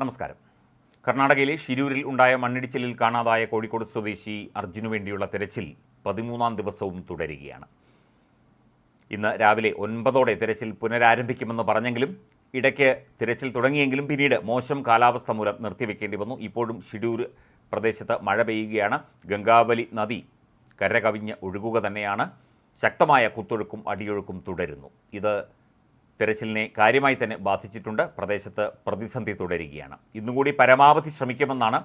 നമസ്കാരം. കർണാടകയിലെ ഷിരൂരിൽ ഉണ്ടായ മണ്ണിടിച്ചിലിൽ കാണാതായ കോഴിക്കോട് സ്വദേശി അർജുനു വേണ്ടിയുള്ള തെരച്ചിൽ പതിമൂന്നാം ദിവസവും തുടരുകയാണ്. ഇന്ന് രാവിലെ ഒൻപതോടെ തിരച്ചിൽ പുനരാരംഭിക്കുമെന്ന് പറഞ്ഞെങ്കിലും ഇടയ്ക്ക് തിരച്ചിൽ തുടങ്ങിയെങ്കിലും പിന്നീട് മോശം കാലാവസ്ഥ മൂലം നിർത്തിവെക്കേണ്ടി വന്നു. ഇപ്പോഴും ഷിഡൂർ പ്രദേശത്ത് മഴ പെയ്യുകയാണ്. ഗംഗാവലി നദി കരകവിഞ്ഞ് ഒഴുകുക തന്നെയാണ്. ശക്തമായ കുത്തൊഴുക്കും അടിയൊഴുക്കും തുടരുന്നു. ഇത് തെരച്ചിലിനെ കാര്യമായി തന്നെ ബാധിച്ചിട്ടുണ്ട്. പ്രദേശത്ത് പ്രതിസന്ധി തുടരുകയാണ്. ഇന്നുകൂടി പരമാവധി ശ്രമിക്കുമെന്നാണ്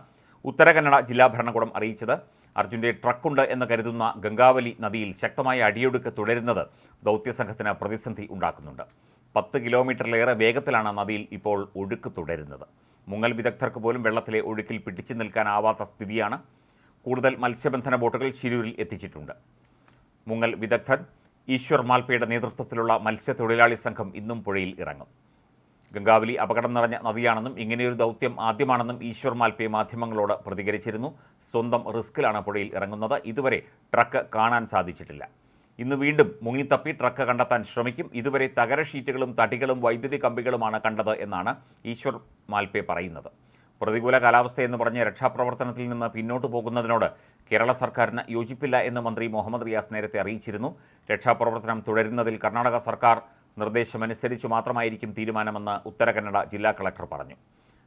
ഉത്തര കന്നഡ ജില്ലാ ഭരണകൂടം അറിയിച്ചത്. അർജുന്റെ ട്രക്കുണ്ട് എന്ന് കരുതുന്ന ഗംഗാവലി നദിയിൽ ശക്തമായ അടിയൊഴുക്ക് തുടരുന്നത് ദൗത്യസംഘത്തിന് പ്രതിസന്ധി ഉണ്ടാക്കുന്നുണ്ട്. പത്ത് കിലോമീറ്ററിലേറെ വേഗത്തിലാണ് നദിയിൽ ഇപ്പോൾ ഒഴുക്ക് തുടരുന്നത്. മുങ്ങൽ വിദഗ്ധർക്ക് പോലും വെള്ളത്തിലെ ഒഴുക്കിൽ പിടിച്ചു നിൽക്കാനാവാത്ത സ്ഥിതിയാണ്. കൂടുതൽ മത്സ്യബന്ധന ബോട്ടുകൾ ശിരൂരിൽ എത്തിച്ചിട്ടുണ്ട്. മുങ്ങൽ വിദഗ്ധൻ ഈശ്വർ മാൽപ്പയുടെ നേതൃത്വത്തിലുള്ള മത്സ്യത്തൊഴിലാളി സംഘം ഇന്നും പുഴയിൽ ഇറങ്ങും. ഗംഗാവലി അപകടം നിറഞ്ഞ നദിയാണെന്നും ഇങ്ങനെയൊരു ദൗത്യം ആദ്യമാണെന്നും ഈശ്വർ മാൽപ്പെ മാധ്യമങ്ങളോട് പ്രതികരിച്ചിരുന്നു. സ്വന്തം റിസ്കിലാണ് പുഴയിൽ ഇറങ്ങുന്നത്. ഇതുവരെ ട്രക്ക് കാണാൻ സാധിച്ചിട്ടില്ല. ഇന്ന് വീണ്ടും മുങ്ങിത്തപ്പി ട്രക്ക് കണ്ടെത്താൻ ശ്രമിക്കും. ഇതുവരെ തകര ഷീറ്റുകളും തടികളും വൈദ്യുതി കമ്പികളുമാണ് കണ്ടത് എന്നാണ് ഈശ്വർ മാൽപ്പെ പറയുന്നത്. പ്രതികൂല കാലാവസ്ഥയെന്ന് പറഞ്ഞ് രക്ഷാപ്രവർത്തനത്തിൽ നിന്ന് പിന്നോട്ട് പോകുന്നതിനോട് കേരള സർക്കാരിന് യോജിപ്പില്ല എന്ന് മന്ത്രി മുഹമ്മദ് റിയാസ് നേരത്തെ അറിയിച്ചിരുന്നു. രക്ഷാപ്രവർത്തനം തുടരുന്നതിൽ കർണാടക സർക്കാർ നിർദ്ദേശമനുസരിച്ച് മാത്രമായിരിക്കും തീരുമാനമെന്ന് ഉത്തര കന്നഡ ജില്ലാ കളക്ടർ പറഞ്ഞു.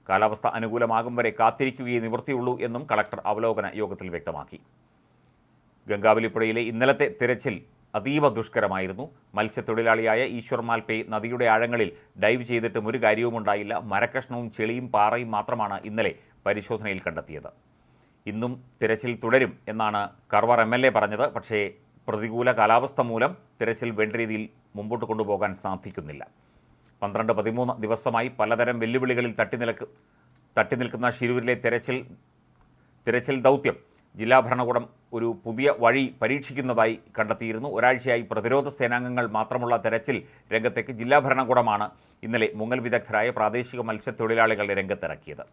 കാലാവസ്ഥ അനുകൂലമാകും വരെ കാത്തിരിക്കുകയേ നിവൃത്തിയുള്ളൂ എന്നും കളക്ടർ അവലോകന യോഗത്തിൽ വ്യക്തമാക്കി. ഗംഗാവലിപ്പുഴയിലെ ഇന്നലത്തെ തിരച്ചിൽ അതീവ ദുഷ്കരമായിരുന്നു. മത്സ്യത്തൊഴിലാളിയായ ഈശ്വർ മാൽപേ നദിയുടെ ആഴങ്ങളിൽ ഡൈവ് ചെയ്തിട്ടും ഒരു കാര്യവും ഉണ്ടായില്ല. മരക്കഷ്ണവും ചെളിയും പാറയും മാത്രമാണ് ഇന്നലെ പരിശോധനയിൽ കണ്ടെത്തിയത്. ഇന്നും തിരച്ചിൽ തുടരും എന്നാണ് കർവർ എം എൽ എ പറഞ്ഞത്. പക്ഷേ പ്രതികൂല കാലാവസ്ഥ മൂലം തിരച്ചിൽ വേണ്ട രീതിയിൽ മുമ്പോട്ട് കൊണ്ടുപോകാൻ സാധിക്കുന്നില്ല. പന്ത്രണ്ട് പതിമൂന്ന് ദിവസമായി പലതരം വെല്ലുവിളികളിൽ തട്ടി നിൽക്കുന്ന ഷിരൂരിലെ തിരച്ചിൽ തിരച്ചിൽ ദൗത്യം ജില്ലാ ഭരണകൂടം ഒരു പുതിയ വഴി പരീക്ഷിക്കുന്നതായി കണ്ടെത്തിയിരുന്നു. ഒരാഴ്ചയായി പ്രതിരോധ സേനാംഗങ്ങൾ മാത്രമുള്ള തെരച്ചിൽ രംഗത്തേക്ക് ജില്ലാ ഭരണകൂടമാണ് ഇന്നലെ മുങ്ങൽ വിദഗ്ധരായ പ്രാദേശിക മത്സ്യത്തൊഴിലാളികളുടെ രംഗത്തിറക്കിയത്.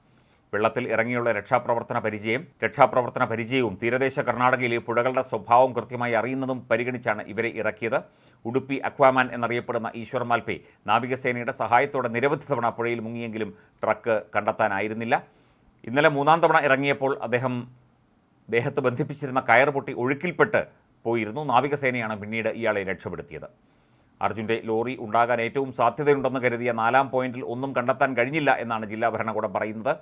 വെള്ളത്തിൽ ഇറങ്ങിയുള്ള രക്ഷാപ്രവർത്തന പരിചയം രക്ഷാപ്രവർത്തന പരിചയവും തീരദേശ കർണാടകയിലെ പുഴകളുടെ സ്വഭാവം കൃത്യമായി അറിയുന്നതും പരിഗണിച്ചാണ് ഇവരെ ഇറക്കിയത്. ഉടുപ്പി അക്വാമാൻ എന്നറിയപ്പെടുന്ന ഈശ്വർ മാൽപെ നാവികസേനയുടെ സഹായത്തോടെ നിരവധി തവണ പുഴയിൽ മുങ്ങിയെങ്കിലും ട്രക്ക് കണ്ടെത്താനായിരുന്നില്ല. ഇന്നലെ മൂന്നാം തവണ ഇറങ്ങിയപ്പോൾ അദ്ദേഹം ദേഹത്ത് ബന്ധിപ്പിച്ചിരുന്ന കയർ പൊട്ടി ഒഴുക്കിൽപ്പെട്ട് പോയിരുന്നു. നാവികസേനയാണ് പിന്നീട് ഇയാളെ രക്ഷപ്പെടുത്തിയത്. അർജുന്റെ ലോറി ഉണ്ടാകാൻ ഏറ്റവും സാധ്യതയുണ്ടെന്ന് കരുതിയ നാലാം പോയിന്റിൽ ഒന്നും കണ്ടെത്താൻ കഴിഞ്ഞില്ല എന്നാണ് ജില്ലാ ഭരണകൂടം പറയുന്നത്.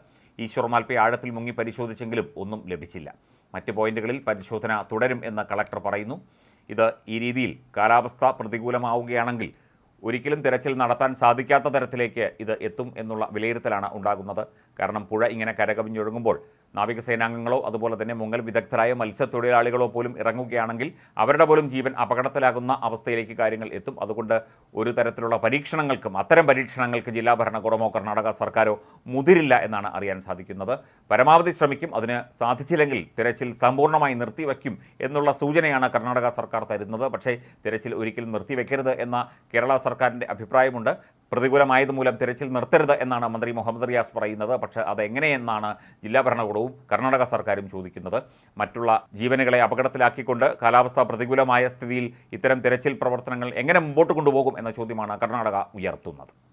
ഈശ്വർ മാൽപ്പെ ആഴത്തിൽ മുങ്ങി പരിശോധിച്ചെങ്കിലും ഒന്നും ലഭിച്ചില്ല. മറ്റ് പോയിന്റുകളിൽ പരിശോധന തുടരും എന്ന് കളക്ടർ പറയുന്നു. ഇത് ഈ രീതിയിൽ കാലാവസ്ഥ പ്രതികൂലമാവുകയാണെങ്കിൽ ഒരിക്കലും തിരച്ചിൽ നടത്താൻ സാധിക്കാത്ത തരത്തിലേക്ക് ഇത് എത്തും എന്നുള്ള വിലയിരുത്തലാണ് ഉണ്ടാകുന്നത്. കാരണം പുഴ ഇങ്ങനെ കരകവിഞ്ഞൊഴുകുമ്പോൾ നാവികസേനാംഗങ്ങളോ അതുപോലെ തന്നെ മുങ്ങൽ വിദഗ്ധരായ മത്സ്യത്തൊഴിലാളികളോ പോലും ഇറങ്ങുകയാണെങ്കിൽ അവരുടെ പോലും ജീവൻ അപകടത്തിലാകുന്ന അവസ്ഥയിലേക്ക് കാര്യങ്ങൾ എത്തും. അതുകൊണ്ട് ഒരു തരത്തിലുള്ള പരീക്ഷണങ്ങൾക്കും അത്തരം പരീക്ഷണങ്ങൾക്ക് ജില്ലാ ഭരണകൂടമോ കർണാടക സർക്കാരോ മുതിരില്ല എന്നാണ് അറിയാൻ സാധിക്കുന്നത്. പരമാവധി ശ്രമിക്കും അതിന് സാധിച്ചില്ലെങ്കിൽ തിരച്ചിൽ സമ്പൂർണമായി നിർത്തിവെക്കും എന്നുള്ള സൂചനയാണ് കർണാടക സർക്കാർ തരുന്നത്. പക്ഷേ തിരച്ചിൽ ഒരിക്കലും നിർത്തിവെക്കരുത് എന്ന കേരള സർക്കാരിന്റെ അഭിപ്രായമുണ്ട്. പ്രതികൂലമായതുമൂലം തിരച്ചിൽ നിർത്തരുത് എന്നാണ് മന്ത്രി മുഹമ്മദ് റിയാസ് പറയുന്നത്. പക്ഷേ അതെങ്ങനെയെന്നാണ് ജില്ലാ ഭരണകൂടവും കർണാടക സർക്കാരും ചോദിക്കുന്നത്. മറ്റുള്ള ജീവനുകളെ അപകടത്തിലാക്കിക്കൊണ്ട് കാലാവസ്ഥ പ്രതികൂലമായ സ്ഥിതിയിൽ ഇത്തരം തിരച്ചിൽ പ്രവർത്തനങ്ങൾ എങ്ങനെ മുമ്പോട്ട് കൊണ്ടുപോകും എന്ന ചോദ്യമാണ് കർണാടക ഉയർത്തുന്നത്.